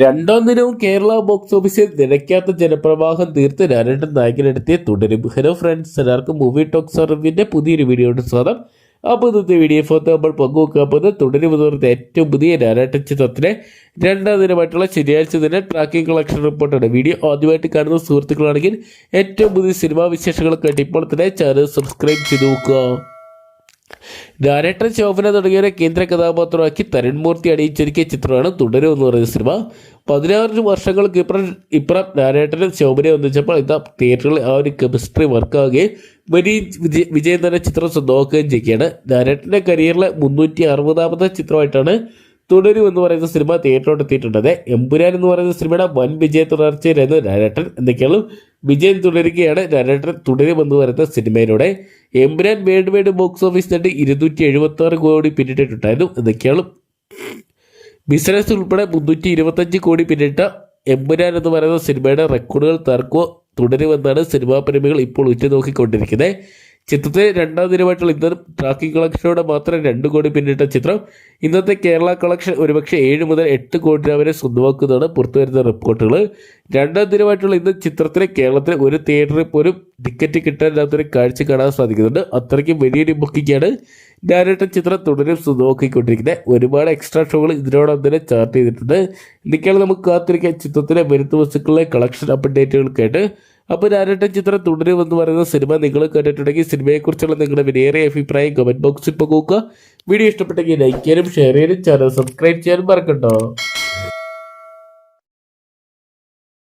രണ്ടാം ദിനവും കേരള ബോക്സ് ഓഫീസിൽ നിലയ്ക്കാത്ത ജനപ്രവാഹം തീർത്ത് ലാലേട്ടൻ നായകനെടുത്തിയ തുടരും. ഹലോ ഫ്രണ്ട്സ് എല്ലാവർക്കും മൂവി ടോക്ക് സർവിന്റെ പുതിയൊരു വീഡിയോയുടെ സ്വാഗതം. അപ്പോൾ ഇന്നത്തെ വീഡിയോ ഫോട്ടോ നമ്മൾ പങ്കുവെക്കാൻ പോകുന്നത് തുടരും എന്ന് ഏറ്റവും പുതിയ ലാലേട്ടൻ ചിത്രത്തിലെ രണ്ടാം ദിനമായിട്ടുള്ള ശനിയാഴ്ച ദിന ട്രാക്കിംഗ് കളക്ഷൻ റിപ്പോർട്ടാണ് വീഡിയോ ആദ്യമായിട്ട് കാണുന്ന സുഹൃത്തുക്കളാണെങ്കിൽ ഏറ്റവും പുതിയ സിനിമാ വിശേഷങ്ങളൊക്കെ ഇപ്പോൾ തന്നെ ചാനൽ സബ്സ്ക്രൈബ് ചെയ്ത് നോക്കുക. ലാലേട്ടൻ ശോഭന തുടങ്ങിയവരെ കേന്ദ്ര കഥാപാത്രമാക്കി തരൺമൂർത്തി അണിയിച്ചൊരുക്കിയ ചിത്രമാണ് തുടരും എന്ന് പറയുന്ന സിനിമ. പതിനാറ് വർഷങ്ങൾക്ക് ഇപ്പുറം ഇപ്പുറം ഡയറക്ടറും ശോഭനയെ ഒന്നിച്ചപ്പോൾ ഇതാ തിയേറ്ററിൽ ആ ഒരു കെമിസ്ട്രി വർക്കാവുകയും വലിയ വിജയ വിജയം തന്നെ ചിത്രം സ്വന്തമാക്കുകയും ചെയ്യുകയാണ്. ഡയറക്ടറിന്റെ കരിയറിലെ മുന്നൂറ്റി അറുപതാമത്തെ ചിത്രമായിട്ടാണ് തുടരും എന്ന് പറയുന്ന സിനിമ തിയേറ്ററിലോട്ട് എത്തിയിട്ടുണ്ട്. എമ്പുരാൻ എന്ന് പറയുന്ന സിനിമയുടെ വൻ വിജയ തുടർച്ചയിലായിരുന്നു രാരേട്ടൻ എന്തൊക്കെയാണ്? വിജയം തുടരുകയാണ്. രാരേട്ടൻ തുടരും എന്ന് പറയുന്ന സിനിമയിലൂടെ Empuraan world wide box office നേടി ഇരുന്നൂറ്റി എഴുപത്തി ആറ് കോടി പിന്നിട്ടിട്ടുണ്ടായിരുന്നു. എന്തൊക്കെയാണ്? ബിസിനസ് ഉൾപ്പെടെ മുന്നൂറ്റി ഇരുപത്തഞ്ച് കോടി പിന്നിട്ട എമ്പുരാൻ എന്ന് പറയുന്ന സിനിമയുടെ റെക്കോർഡുകൾ തർക്കോ തുടരുമെന്നാണ് സിനിമാ പ്രേമികൾ ഇപ്പോൾ ഉറ്റുനോക്കിക്കൊണ്ടിരിക്കുന്നത്. ചിത്രത്തെ രണ്ടാം ദിനമായിട്ടുള്ള ഇന്ന് ട്രാക്കിംഗ് കളക്ഷനോടെ മാത്രം രണ്ട് കോടി പിന്നിട്ട ചിത്രം ഇന്നത്തെ കേരള കളക്ഷൻ ഒരുപക്ഷെ ഏഴ് മുതൽ എട്ട് കോടി രൂപ വരെ സ്വന്തമാക്കുന്നതാണ് പുറത്തുവരുന്ന റിപ്പോർട്ടുകൾ രണ്ടാം ദിനമായിട്ടുള്ള ഇന്ന് ചിത്രത്തിലെ കേരളത്തിലെ ഒരു തിയേറ്ററിൽ പോലും ടിക്കറ്റ് കിട്ടാനില്ലാത്തൊരു കാഴ്ച കാണാൻ സാധിക്കുന്നുണ്ട്. അത്രയ്ക്കും വലിയൊരു ബുക്കിംഗാണ് ഡയറക്ടർ ചിത്രം തുടരും സ്വന്തമാക്കിക്കൊണ്ടിരിക്കുന്നത്. ഒരുപാട് എക്സ്ട്രാ ഷോകൾ ഇതിനോടൊപ്പം തന്നെ ചാർട്ട് ചെയ്തിട്ടുണ്ട്. ഇതൊക്കെയാണ് നമുക്ക് കാത്തിരിക്കാൻ ചിത്രത്തിലെ വരുത്തു വസ്തുക്കളിലെ കളക്ഷൻ അപ്ഡേറ്റുകൾക്കായിട്ട് അപ്പോൾ ഡയറക്ടർ ചിത്രം തുടരുമെന്ന് പറയുന്ന സിനിമ നിങ്ങൾ കണ്ടിട്ടുണ്ടെങ്കിൽ സിനിമയെക്കുറിച്ചുള്ള നിങ്ങളുടെ വിലയേറിയ അഭിപ്രായം കമന്റ് ബോക്സിൽ പങ്കുവെക്കുക. വീഡിയോ ഇഷ്ടപ്പെട്ടെങ്കിൽ ലൈക്ക് ചെയ്യാനും ഷെയർ ചെയ്യാനും ചാനൽ സബ്സ്ക്രൈബ് ചെയ്യാനും മറക്കട്ടോ